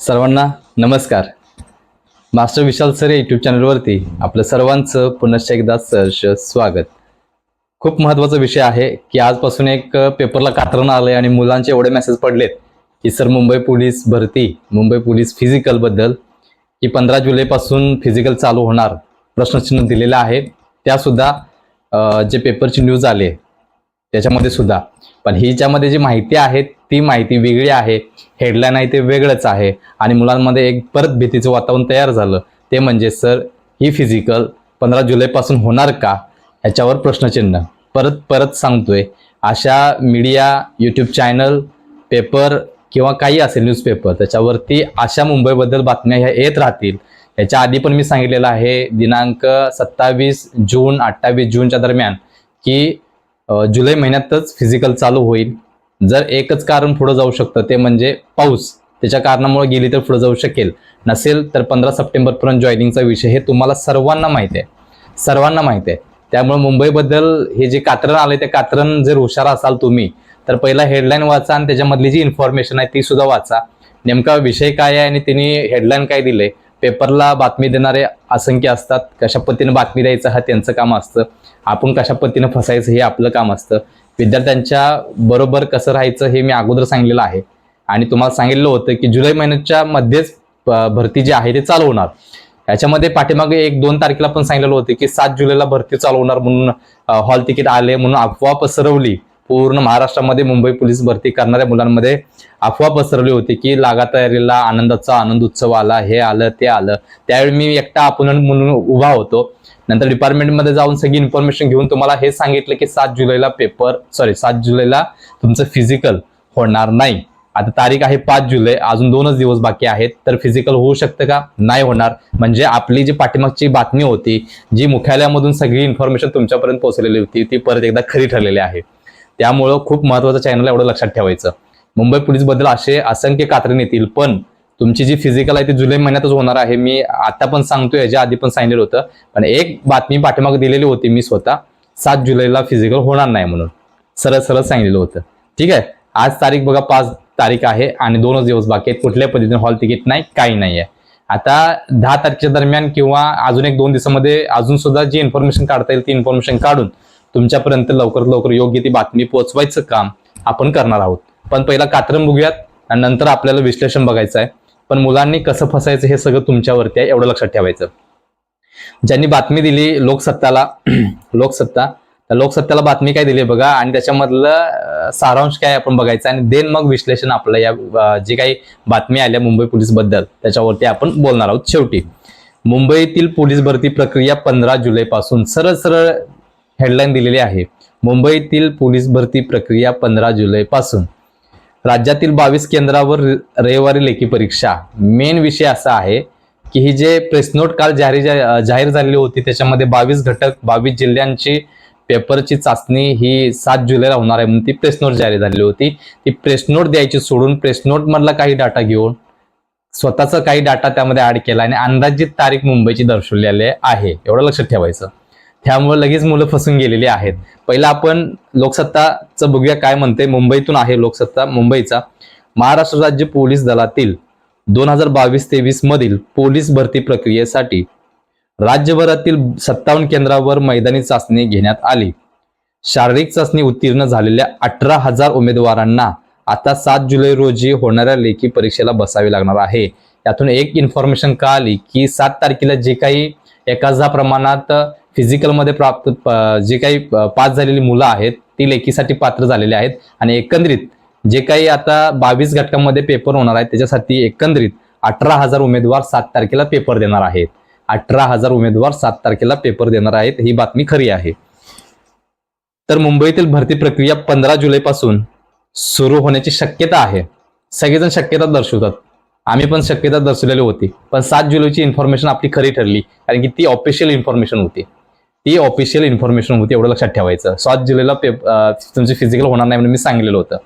सर्वांना नमस्कार. मास्टर विशाल sir YouTube चॅनलवरती आपलं सर्वांचं पुनश्च एकदा सहर्ष स्वागत. खूप महत्त्वाचा विषय आहे की आजपासून एक पेपरला कात्रण आलं आणि मुलांचे एवढे मेसेज पडलेत की सर मुंबई पोलीस भरती मुंबई पोलीस फिजिकलबद्दल की पंधरा जुलैपासून फिजिकल चालू होणार प्रश्नचिन्ह दिलेलं आहे. त्यासुद्धा जे पेपरची न्यूज आले त्याच्यामध्ये सुद्धा. पण हिच्यामध्ये जी माहिती आहे ती माहिती वेगळी आहे. हेडलाईन आहे ते वेगळंच आहे. आणि मुलांमध्ये एक परत भीतीचं वातावरण तयार झालं. ते म्हणजे सर ही फिजिकल पंधरा जुलैपासून होणार का? ह्याच्यावर प्रश्नचिन्ह. परत परत सांगतोय. अशा मीडिया यूट्यूब चॅनल पेपर किंवा काही असेल न्यूजपेपर त्याच्यावरती अशा मुंबईबद्दल बातम्या ह्या येत राहतील. याच्या आधी पण मी सांगितलेलं आहे दिनांक सत्तावीस जून अठ्ठावीस जूनच्या दरम्यान की जुलै महिन्यातच फिजिकल चालू होईल. जर एकच कारण पुढे जाऊ शकतं ते म्हणजे पाऊस. त्याच्या कारणामुळे गेली तर पुढे जाऊ शकेल. नसेल तर पंधरा सप्टेंबरपर्यंत जॉईनिंगचा विषय हे तुम्हाला सर्वांना माहिती आहे. सर्वांना माहिती आहे. त्यामुळे मुंबईबद्दल हे जे कात्रण आले ते कात्रण जर हुशार असाल तुम्ही तर पहिला हेडलाईन वाचा आणि त्याच्यामधली जी इन्फॉर्मेशन आहे ती सुद्धा वाचा. नेमका विषय काय आहे आणि त्यांनी हेडलाईन काय दिले पेपरला बातमी देणारे असंख्य असतात. कशा पद्धतीनं बातमी द्यायचं हा त्यांचं काम असतं. आपण कशा पद्धतीनं फसायचं हे आपलं काम असतं. विद्यार्थ्यांच्या बरोबर कसं राहायचं हे मी अगोदर सांगितलेलं आहे. आणि तुम्हाला सांगितलं होतं की जुलै महिन्याच्या मध्येच भरती जी आहे ते चालू होणार. याच्यामध्ये पाठीमागे एक दोन तारखेला पण सांगितलेलं होतं की सात जुलैला भरती चालू होणार म्हणून हॉल तिकीट आले म्हणून अफवा पसरवली. पूर्ण महाराष्ट्रामध्ये मुंबई पोलीस भरती करणाऱ्या मुलांमध्ये अफवा पसरली होती की लागा तयारीला आनंदाचा आनंद उत्सव आला हे आलं ते आलं. त्यावेळी मी एकटा आपण म्हणून उभा होतो. नंतर डिपार्टमेंटमध्ये जाऊन सगळी इन्फॉर्मेशन घेऊन तुम्हाला हे सांगितलं की सात जुलैला पेपर सॉरी सात जुलैला तुमचं फिजिकल होणार नाही. आता तारीख आहे पाच जुलै अजून दोनच दिवस बाकी आहेत. तर फिजिकल होऊ शकतं का? नाही होणार. म्हणजे आपली जी पाठीमागची बातमी होती जी मुख्यालयामधून सगळी इन्फॉर्मेशन तुमच्यापर्यंत पोहोचलेली होती ती परत एकदा खरी ठरलेली आहे. त्यामुळं खूप महत्वाचं चॅनल एवढं लक्षात ठेवायचं. मुंबई पोलीसबद्दल असे असंख्य कात्रण येतील पण तुमची जी फिजिकल आहे ती जुलै महिन्यातच होणार आहे. मी आता पण सांगतोय याच्या आधी पण सांगितलं होतं. पण एक बातमी पाठीमागे दिलेली होती मी स्वतः. सात जुलैला फिजिकल होणार नाही म्हणून. सरळ सरळ सांगितलेलं होतं. ठीक आहे? आज तारीख बघा पाच तारीख आहे आणि दोनच दिवस बाकी आहेत. कुठल्या पद्धतीने हॉल तिकीट नाही काही नाही आहे. आता दहा तारखेच्या दरम्यान किंवा अजून एक दोन दिवसामध्ये अजून सुद्धा जी इन्फॉर्मेशन काढता येईल ती इन्फॉर्मेशन काढून तुमच्यापर्यंत लवकरात लवकर योग्य ती बातमी पोहोचवायचं काम आपण करणार आहोत. पण पहिला कात्रण बघूयात आणि नंतर आपल्याला विश्लेषण बघायचं आहे. पण मुलांनी कसं फसायचं हे सगळं तुमच्यावरती आहे एवढं लक्षात ठेवायचं. ज्यांनी बातमी दिली लोकसत्ताला लोकसत्ता त्या लोकसत्ताला बातमी काय दिली बघा आणि त्याच्यामधलं सारांश काय आपण बघायचं आणि देन मग विश्लेषण आपलं या जे काही बातमी आल्या मुंबई पोलीसबद्दल त्याच्यावरती आपण बोलणार आहोत शेवटी. मुंबईतील पोलीस भरती प्रक्रिया पंधरा जुलैपासून सरळ सरळ हेडलाईन दिलेली आहे. मुंबईतील पोलीस भरती प्रक्रिया पंधरा जुलैपासून राज्यातील बावीस केंद्रावर र- रविवारी लेखी परीक्षा. मेन विषय असा आहे की ही जे प्रेसनोट काल जाहीर जा- जाहीर झालेली होती त्याच्यामध्ये बावीस घटक बावीस जिल्ह्यांची पेपरची चाचणी ही सात जुलैला होणार आहे म्हणून ती प्रेस नोट झालेली होती. ती प्रेसनोट द्यायची सोडून प्रेस काही डाटा घेऊन स्वतःचा काही डाटा त्यामध्ये ऍड केला आणि अंदाजित तारीख मुंबईची दर्शवलेली आहे. एवढं लक्षात ठेवायचं. त्यामुळे लगेच मुलं फसून गेलेली आहेत. पहिला आपण लोकसत्ताचं बघूया काय म्हणते मुंबईतून आहे लोकसत्ता मुंबईचा. महाराष्ट्र राज्य पोलीस दलातील दोन हजार बावीस तेवीस मधील पोलीस भरती प्रक्रियेसाठी राज्यभरातील सत्तावन्न केंद्रावर मैदानी चाचणी घेण्यात आली. शारीरिक चाचणी उत्तीर्ण झालेल्या अठरा हजार उमेदवारांना आता सात जुलै रोजी होणाऱ्या लेखी परीक्षेला बसावे लागणार आहे. यातून एक इन्फॉर्मेशन का आली की सात तारखेला जे काही एकाच प्रमाणात फिजिकलमध्ये प्राप्त जे काही पास झालेली मुलं आहेत ती लेखीसाठी पात्र झालेली आहेत. आणि एकंदरीत जे काही आता बावीस घटकांमध्ये पेपर होणार आहेत त्याच्यासाठी एकंदरीत अठरा हजार उमेदवार सात तारखेला पेपर देणार आहेत. अठरा हजार उमेदवार सात तारखेला पेपर देणार आहेत ही बातमी खरी आहे. तर मुंबईतील भरती प्रक्रिया पंधरा जुलैपासून सुरू होण्याची शक्यता आहे. सगळेजण शक्यता दर्शवतात. आम्ही पण शक्यता दर्शवलेली होती. पण सात जुलैची इन्फॉर्मेशन आपली खरी ठरली कारण की ती ऑफिशियल इन्फॉर्मेशन होती. ती ऑफिशियल इन्फॉर्मेशन होती एवढं लक्षात ठेवायचं. सात जुलैला पेप तुमची फिजिकल होणार नाही म्हणून मी सांगितलेलं होतं.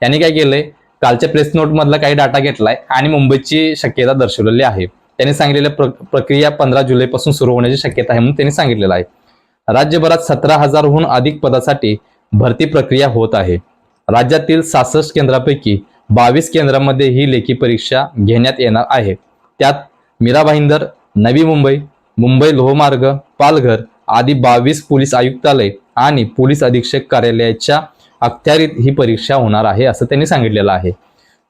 त्यांनी काय केलंय कालच्या प्रेस नोटमधला काही डाटा घेतलाय आणि मुंबईची शक्यता दर्शवलेली आहे. त्यांनी सांगितलेल्या प्र- प्रक्रिया पंधरा जुलैपासून सुरू होण्याची शक्यता आहे म्हणून त्यांनी सांगितलेलं आहे. राज्यभरात सतरा हजारहून अधिक पदासाठी भरती प्रक्रिया होत आहे. राज्यातील सहासष्ट केंद्रापैकी बावीस केंद्रामध्ये ही लेखी परीक्षा घेण्यात येणार आहे. त्यात मीरा भाईंदर नवी मुंबई मुंबई लोहमार्ग पालघर आदी बावीस पोलीस आयुक्तालय आणि पोलीस अधीक्षक कार्यालयाच्या अखत्यारीत ही परीक्षा होणार आहे असं त्यांनी सांगितलेलं आहे.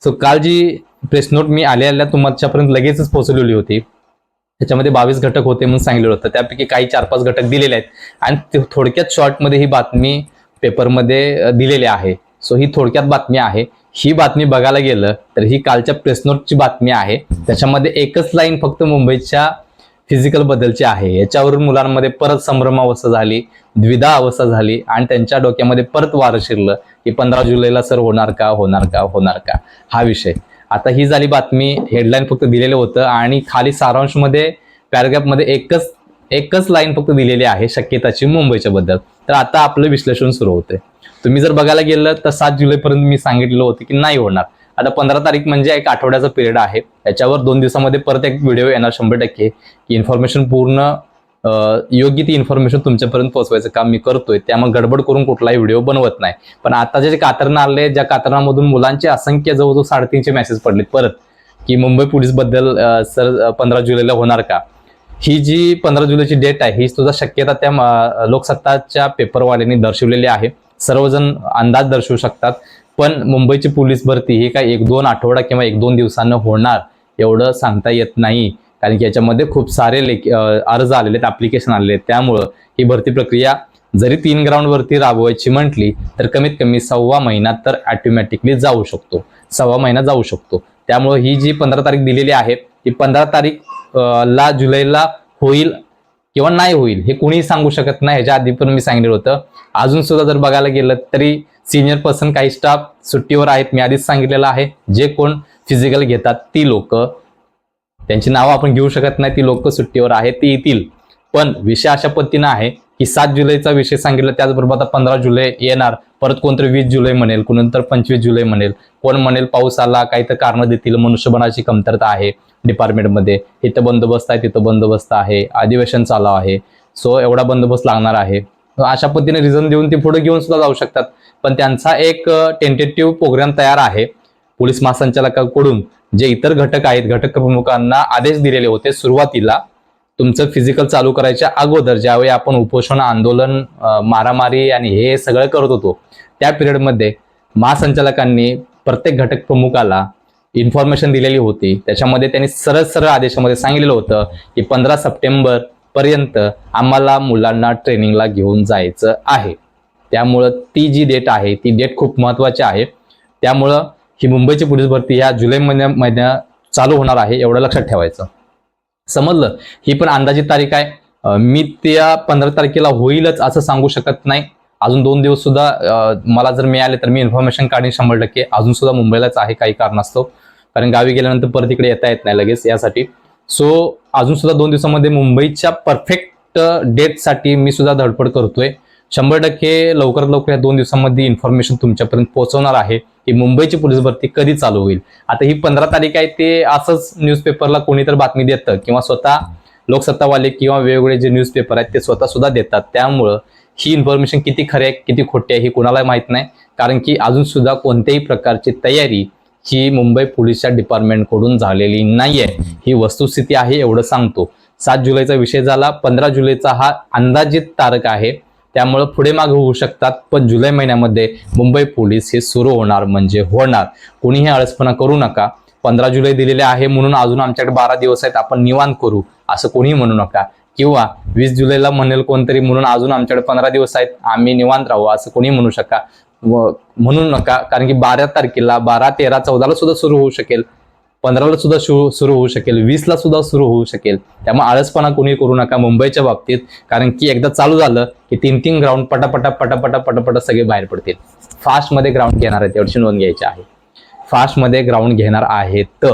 सो काल जी प्रेस नोट मी आल्या आल्या तुमच्यापर्यंत लगेचच पोहोचलेली होती. त्याच्यामध्ये बावीस घटक होते म्हणून सांगितलं होतं. त्यापैकी काही चार पाच घटक दिलेले आहेत. आणि ते थोडक्यात शॉर्टमध्ये ही बातमी पेपरमध्ये दिलेली आहे. सो ही थोडक्यात बातमी आहे. ही बातमी बघायला गेलं तर ही कालच्या प्रेस नोटची बातमी आहे. त्याच्यामध्ये एकच लाईन फक्त मुंबईच्या फिजिकल बदलची आहे. याच्यावरून मुलांमध्ये परत संभ्रमावस्था झाली द्विधा अवस्था झाली आणि त्यांच्या डोक्यामध्ये परत वारं शिरलं की पंधरा जुलैला सर होणार का होणार का होणार का? हा विषय. आता ही झाली बातमी हेडलाईन फक्त दिलेलं होतं आणि खाली सारांशमध्ये पॅराग्राफमध्ये एकच एकच लाईन फक्त दिलेली आहे शक्यताची मुंबईच्या बद्दल. तर आता आपलं विश्लेषण सुरू होते तुम्ही जर बघायला गेलं तर सात जुलैपर्यंत मी सांगितलं होतं की नाही होणार. आता पंधरा तारीख म्हणजे एक आठवड्याचा पिरियड आहे. त्याच्यावर दोन दिवसामध्ये परत एक व्हिडिओ येणार शंभर टक्के. की इन्फॉर्मेशन पूर्ण योग्य ती इन्फॉर्मेशन तुमच्यापर्यंत पोहोचवायचं काम मी करतोय. त्यामुळे गडबड करून कुठलाही व्हिडिओ बनवत नाही. पण आता जे कातरणं आले ज्या कातरणामधून मुलांचे असंख्य जवळजवळ साडेतीनशे मेसेज पडलेत परत की मुंबई पोलीसबद्दल सर पंधरा जुलैला होणार का? ही जी पंधरा जुलैची डेट आहे ही सुद्धा शक्यता त्या लोकसत्ताच्या पेपरवाल्यांनी दर्शवलेली आहे. सर्वजण अंदाज दर्शवू शकतात. पण मुंबईची पोलीस भरती ही काय एक दोन आठवडा किंवा एक दोन दिवसांना होणार एवढं सांगता येत नाही. कारण की याच्यामध्ये खूप सारे लेख अर्ज आलेले आहेत ऍप्लिकेशन आलेले आहेत. त्यामुळं ही भरती प्रक्रिया जरी तीन ग्राउंडवरती राबवायची म्हटली तर कमीत कमी सव्वा महिना तर ऑटोमॅटिकली जाऊ शकतो. सव्वा महिना जाऊ शकतो. त्यामुळं ही जी पंधरा तारीख दिलेली आहे ती पंधरा तारीख ला जुलैला होईल किंवा नाही होईल हे कोणीही सांगू शकत नाही. ह्याच्या आधी पण मी सांगितलं होतं. अजून सुद्धा जर बघायला गेलं तरी सिनियर पर्सन काही स्टाफ सुट्टीवर आहेत. मी आधीच सांगितलेलं आहे. जे कोण फिजिकल घेतात ती लोक त्यांची नावं आपण घेऊ शकत नाही. ती लोक सुट्टीवर आहेत ती येतील. पण विषय अशा पद्धतीनं आहे की सात जुलैचा विषय सांगितलं त्याचबरोबर आता पंधरा जुलै येणार. परत कोणतरी वीस जुलै म्हणेल कोणतर पंचवीस जुलै म्हणेल. कोण म्हणेल पाऊस आला काही तर कारणं देतील. मनुष्यबळाची कमतरता आहे डिपार्टमेंटमध्ये इथं बंदोबस्त आहे तिथं बंदोबस्त आहे. अधिवेशन चालू आहे. सो एवढा बंदोबस्त लागणार आहे. अशा पद्धतीने रिझन देऊन ते पुढे घेऊन सुद्धा जाऊ शकतात. पण त्यांचा एक टेंटेटिव्ह प्रोग्राम तयार आहे. पोलीस महासंचालकाकडून जे इतर घटक आहेत घटक प्रमुखांना आदेश दिलेले होते सुरुवातीला. तुमचं फिजिकल चालू करायच्या अगोदर ज्यावेळी आपण उपोषण आंदोलन मारामारी आणि हे सगळं करत होतो त्या पिरियडमध्ये महासंचालकांनी प्रत्येक घटक प्रमुखाला इन्फॉर्मेशन दिलेली होती. त्याच्यामध्ये त्यांनी सरळ सरळ आदेशामध्ये सांगितलेलं होतं की पंधरा सप्टेंबर पर्यंत आम्हाला मुलांना ट्रेनिंगला घेऊन जायचं आहे. त्यामुळं ती जी डेट आहे ती डेट खूप महत्वाची आहे. त्यामुळं ही मुंबईची पोलीस भरती ह्या जुलै महिन्या महिन्यात चालू होणार आहे एवढं लक्षात ठेवायचं. समजलं? ही पण अंदाजित तारीख आहे. मी त्या पंधरा तारखेला होईलच असं सांगू शकत नाही. अजून दोन दिवस सुद्धा मला जर मिळाले तर मी इन्फॉर्मेशन काढीन शंभर टक्के. अजून सुद्धा मुंबईलाच आहे काही कारणास्तव. कारण गावी गेल्यानंतर परत इकडे येता येत नाही लगेच यासाठी. सो अजून सुद्धा दोन दिवसामध्ये मुंबईच्या परफेक्ट डेटसाठी मी सुद्धा धडपड करतोय. शंभर टक्के लवकरात लवकर या दोन दिवसांमध्ये इन्फॉर्मेशन तुमच्यापर्यंत पोहोचवणार आहे की मुंबईची पोलीस भरती कधी चालू होईल. आता ही पंधरा तारीख आहे ते असंच न्यूजपेपरला कोणी तर बातमी देतं किंवा स्वतः लोकसत्तावाले किंवा वेगवेगळे जे न्यूजपेपर आहेत ते स्वतः सुद्धा देतात. त्यामुळं ही इन्फॉर्मेशन किती खरे आहे किती खोटी आहे हे कोणाला माहीत नाही. कारण की अजून सुद्धा कोणत्याही प्रकारची तयारी ही मुंबई पोलीसच्या डिपार्टमेंटकडून झालेली नाहीये. ही वस्तुस्थिती आहे एवढं सांगतो. सात जुलैचा विषय झाला. पंधरा जुलैचा हा अंदाजित तारख आहे. त्यामुळं पुढे मागे होऊ शकतात पण जुलै महिन्यामध्ये मुंबई पोलीस हे सुरू होणार म्हणजे होणार. कोणीही आळसपणा करू नका. पंधरा जुलै दिलेले आहे म्हणून अजून आमच्याकडे बारा दिवस आहेत. आपण निवांत करू असं कोणीही म्हणू नका. किंवा वीस जुलैला म्हणेल कोणतरी म्हणून अजून आमच्याकडे पंधरा दिवस आहेत. आम्ही निवांत राहू असं कोणी म्हणू शका व म्हणू नका. कारण की बारा तारखेला बारा तेरा चौदाला सुद्धा सुरू होऊ शकेल. पंधराला सुद्धा सुरू सुरू होऊ शकेल. वीसला सुद्धा सुरू होऊ शकेल. त्यामुळे आळसपणा कोणी करू नका मुंबईच्या बाबतीत. कारण की एकदा चालू झालं की तीन तीन ग्राउंड पटापटा पटापटा पटापटा सगळे बाहेर पडतील. फास्टमध्ये ग्राउंड घेणार आहेत एवढी नोंद घ्यायची आहे. फास्टमध्ये ग्राउंड घेणार आहेत.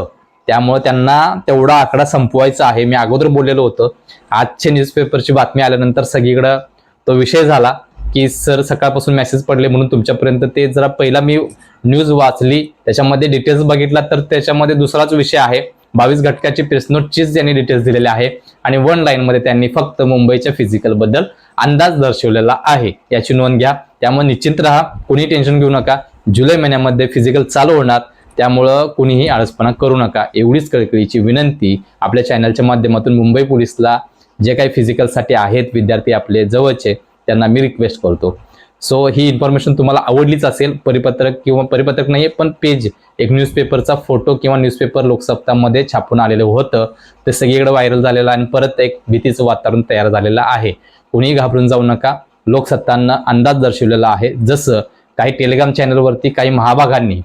त्यामुळे त्यांना तेवढा आकडा संपवायचा आहे. मी अगोदर बोललेलो होतं. आजच्या न्यूजपेपरची बातमी आल्यानंतर सगळीकडं तो विषय झाला. की सर सकाळपासून मेसेज पडले म्हणून तुमच्यापर्यंत ते जरा पहिला मी न्यूज वाचली. त्याच्यामध्ये डिटेल्स बघितला तर त्याच्यामध्ये दुसराच विषय आहे. बावीस घटकाची प्रेस नोटचीच त्यांनी डिटेल्स दिलेले आहे. आणि वन लाईन मध्ये त्यांनी फक्त मुंबईच्या फिजिकलबद्दल अंदाज दर्शवलेला आहे. याची नोंद घ्या. त्यामुळे निश्चिंत राहा. कोणी टेन्शन घेऊ नका. जुलै महिन्यामध्ये फिजिकल चालू होणार. त्यामुळं कुणीही आळसपणा करू नका. एवढीच कळकळीची विनंती आपल्या चॅनलच्या माध्यमातून मुंबई पोलीसला जे काही फिजिकलसाठी आहेत विद्यार्थी आपले जवळचे त्यांना मी रिक्वेस्ट करतो. सो ही इन्फॉर्मेशन तुम्हाला आवडलीच असेल परिपत्रक किंवा परिपत्रक नाही पण पेज एक न्यूजपेपरचा फोटो किंवा न्यूजपेपर लोकसत्तामध्ये छापून आलेलं होतं. ते सगळीकडे व्हायरल झालेलं आणि परत एक भीतीचं वातावरण तयार झालेलं आहे. कुणीही घाबरून जाऊ नका. लोकसत्तांना अंदाज दर्शवलेला आहे. जसं काही टेलिग्राम चॅनलवरती काही महाभागांनी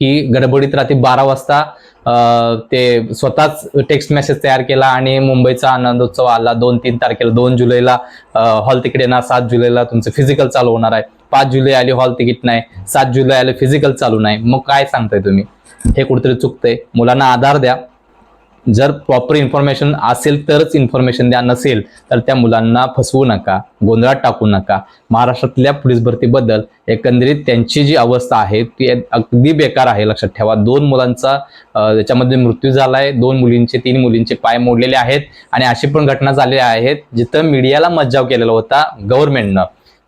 की गडबडीत रात्री बारा वाजता ते स्वतःच टेक्स्ट मेसेज तयार केला आणि मुंबईचा आनंदोत्सव आला. दोन तीन तारखेला दोन जुलैला हॉल तिकीट येणार. सात जुलैला तुमचं फिजिकल चालू होणार आहे. पाच जुलै आली हॉल तिकीट नाही. सात जुलै आले फिजिकल चालू नाही. मग काय सांगताय तुम्ही? हे कुठेतरी चुकतंय. मुलांना आधार द्या. जर प्रॉपर इन्फॉर्मेशन असेल तरच इन्फॉर्मेशन द्या नसेल तर त्या मुलांना फसवू नका गोंधळात टाकू नका. महाराष्ट्रातल्या पोलीस भरतीबद्दल एकंदरीत त्यांची जी अवस्था आहे ती अगदी बेकार आहे. लक्षात ठेवा दोन मुलांचा त्याच्यामध्ये मृत्यू झालाय दोन मुलींचे तीन मुलींचे पाय मोडलेले आहेत आणि अशी पण घटना झालेल्या आहेत जिथं मीडियाला मज्जाव केलेला होता गव्हर्नमेंटनं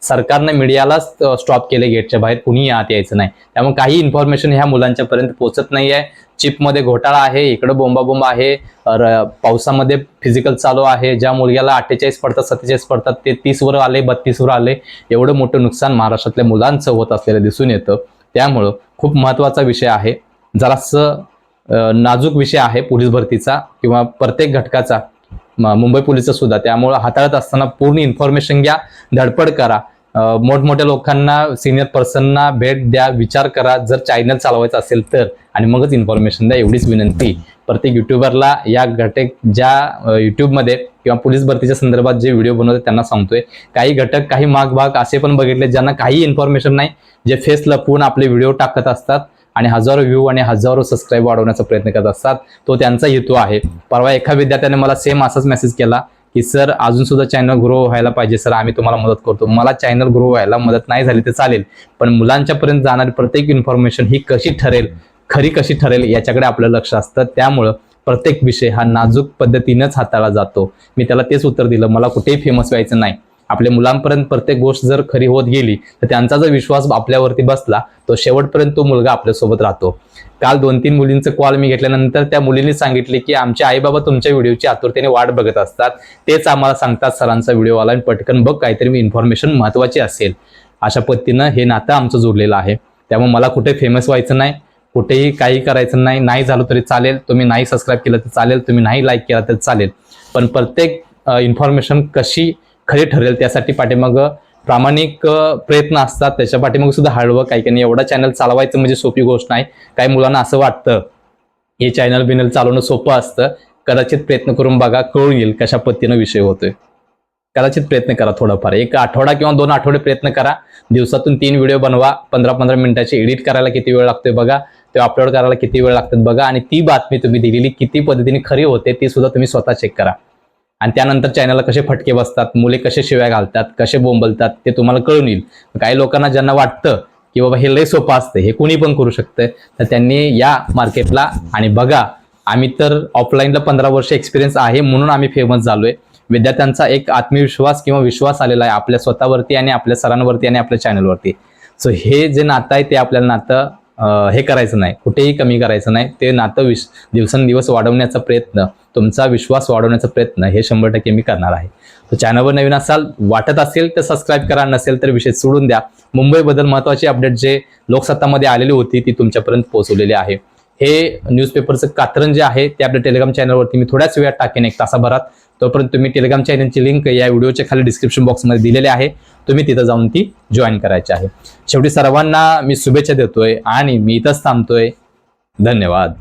सरकारनं मीडियालाच स्टॉप केले गेटच्या बाहेर. कुणीही आत यायचं नाही. त्यामुळे काही इन्फॉर्मेशन ह्या मुलांच्या पर्यंत पोहोचत नाही आहे चिपमध्ये घोटाळा आहे इकडं बोंबाबोंब आहे र- पावसामध्ये फिजिकल चालू आहे. ज्या मुलग्याला अठ्ठेचाळीस पडतात सत्तेचाळीस पडतात ते तीसवर आले बत्तीसवर आले. एवढं मोठं नुकसान महाराष्ट्रातल्या मुलांचं होत असलेलं दिसून येतं. त्यामुळं खूप महत्त्वाचा विषय आहे. जरासं नाजूक विषय आहे पोलीस भरतीचा किंवा प्रत्येक घटकाचा. म- मुंबई पोलीसचा सुद्धा. त्यामुळं हाताळत असताना पूर्ण इन्फॉर्मेशन घ्या धडपड करा. मोठमोठ्या लोकांना सिनियर पर्सनना भेट द्या विचार करा. जर चॅनल चालवायचा असेल तर. आणि मगच इन्फॉर्मेशन द्या एवढीच विनंती. प्रत्येक युट्यूबरला या घटक ज्या युट्यूबमध्ये किंवा पोलीस भरतीच्या संदर्भात जे व्हिडिओ बनवतात त्यांना सांगतोय. काही घटक काही माग भाग असे पण बघितले ज्यांना काही इन्फॉर्मेशन नाही जे फेस लपवून आपले व्हिडिओ टाकत असतात आणि हजारो व्ह्यू आणि हजारो सबस्क्राईब वाढवण्याचा प्रयत्न करत असतात. तो त्यांचा हेतू आहे. परवा एका विद्यार्थ्याने मला सेम असाच मेसेज केला. की सर अजून सुद्धा चॅनल ग्रो व्हायला पाहिजे सर आम्ही तुम्हाला मदत करतो. मला चॅनल ग्रो व्हायला मदत नाही झाली तर चालेल. पण मुलांच्या पर्यंत जाणारी प्रत्येक इन्फॉर्मेशन ही कशी ठरेल खरी कशी ठरेल याच्याकडे आपलं लक्ष असतं. त्यामुळं प्रत्येक विषय हा नाजूक पद्धतीनंच हाताळला जातो. मी त्याला तेच उत्तर दिलं. मला कुठेही फेमस व्हायचं नाही. आपल्या मुलांपर्यंत प्रत्येक गोष्ट जर खरी होत गेली तर त्यांचा जर विश्वास आपल्यावरती बसला तो शेवटपर्यंत तो मुलगा आपल्यासोबत राहतो. काल दोन तीन मुलींचं कॉल मी घेतल्यानंतर त्या मुलींनी सांगितले की आमचे आई बाबा तुमच्या व्हिडिओची आतुरतेने वाट बघत असतात. तेच आम्हाला सांगतात सरांचा व्हिडिओ आला आणि पटकन बघ काहीतरी मी इन्फॉर्मेशन महत्वाची असेल. अशा पद्धतीनं हे नातं आमचं जोडलेलं आहे. त्यामुळे मला कुठे फेमस व्हायचं नाही कुठेही काही करायचं नाही नाही झालं तरी चालेल. तुम्ही नाही सबस्क्राईब केलं तर चालेल तुम्ही नाही लाईक केला तर चालेल. पण प्रत्येक इन्फॉर्मेशन कशी खरे ठरेल. त्यासाठी पाठीमाग प्रामाणिक प्रयत्न असतात. त्याच्या पाठीमाग सुद्धा हळवं काही काही एवढा चॅनल चालवायचं म्हणजे सोपी गोष्ट नाही. काही मुलांना असं वाटतं हे चॅनल बिनल चालवणं सोपं असतं. कदाचित प्रयत्न करून बघा कळून येईल कशा पद्धतीनं विषय होतोय. कदाचित प्रयत्न करा थोडाफार. एक आठवडा किंवा दोन आठवडे प्रयत्न करा. दिवसातून तीन व्हिडिओ बनवा. पंधरा पंधरा मिनिटाचे एडिट करायला किती वेळ लागतोय बघा. ते अपलोड करायला किती वेळ लागतात बघा. आणि ती बातमी तुम्ही दिलेली किती पद्धतीने खरी होते ती सुद्धा तुम्ही स्वतः चेक करा. आणि त्यानंतर चॅनलला कसे फटके बसतात मुले कसे शिव्या घालतात कसे बोंबलतात ते तुम्हाला कळून येईल. काही लोकांना ज्यांना वाटतं की बाबा हे लय सोपं असतं हे कोणी पण करू शकतं तर त्यांनी या मार्केटला आणि बघा आम्ही तर ऑफलाईनला पंधरा वर्ष एक्सपिरियन्स आहे म्हणून आम्ही फेमस झालोय. विद्यार्थ्यांचा एक आत्मविश्वास किंवा विश्वास आलेला आहे आपल्या स्वतःवरती आणि आपल्या सरांवरती आणि आपल्या चॅनलवरती सो हे जे नातं आहे ते आपल्याला नातं हे करायचं नाही. कुठेही कमी करायचं नाही. ते नातं विश दिवसेंदिवस वाढवण्याचा प्रयत्न. तुमचा विश्वास वाढवण्याचा प्रयत्न हे शंभर टक्के मी करणार आहे. तर चॅनलवर नवीन असाल वाटत असेल तर सबस्क्राईब करा नसेल तर विषय सोडून द्या. मुंबईबद्दल महत्त्वाची अपडेट जे लोकसत्तामध्ये आलेली होती ती तुमच्यापर्यंत पोहोचवलेली आहे. हे न्यूजपेपरचं कात्रण जे आहे ते आपल्या टेलिग्राम चॅनलवरती मी थोड्याच वेळात टाकेन एक तासाभरात. तोपर्यंत तुम्ही टेलिग्राम चॅनलची लिंक या व्हिडिओच्या खाली डिस्क्रिप्शन बॉक्समध्ये दिलेली आहे. तुम्ही तिथं जाऊन ती जॉईन करायची आहे. शेवटी सर्वांना मी शुभेच्छा देतोय आणि मी इथंच थांबतोय. धन्यवाद.